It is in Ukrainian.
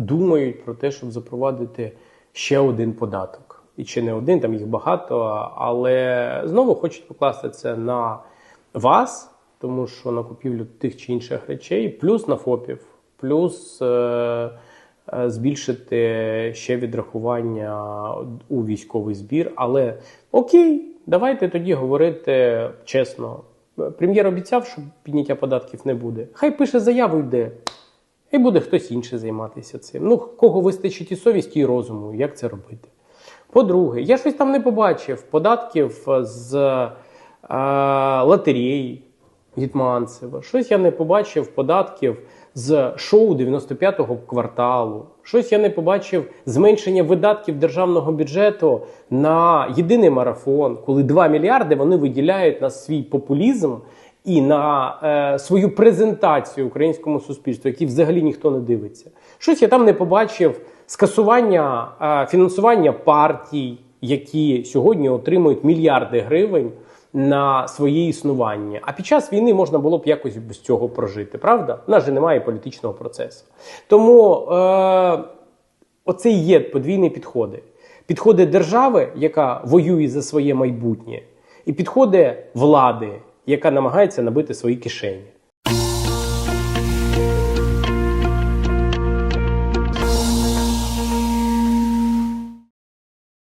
думають про те, щоб запровадити ще один податок. І чи не один, там їх багато, але знову хочуть покласти це на вас, тому що на купівлю тих чи інших речей, плюс на ФОПів, плюс е, е, збільшити ще відрахування у військовий збір. Але окей, давайте тоді говорити чесно. Прем'єр обіцяв, що підняття податків не буде. Хай пише заяву йде. І буде хтось інший займатися цим. Ну, кого вистачить і совісті, і розуму, як це робити. По-друге, я щось там не побачив податків з е, лотерей Гітманцева. Щось я не побачив податків з шоу 95-го кварталу. Щось я не побачив зменшення видатків державного бюджету на єдиний марафон, коли 2 мільярди вони виділяють на свій популізм і на е, свою презентацію українському суспільству, який взагалі ніхто не дивиться. Щось я там не побачив скасування е, фінансування партій, які сьогодні отримують мільярди гривень на своє існування. А під час війни можна було б якось без цього прожити, правда? У нас же немає політичного процесу. Тому е, оце і є подвійні підходи. Підходи держави, яка воює за своє майбутнє, і підходи влади, яка намагається набити свої кишені.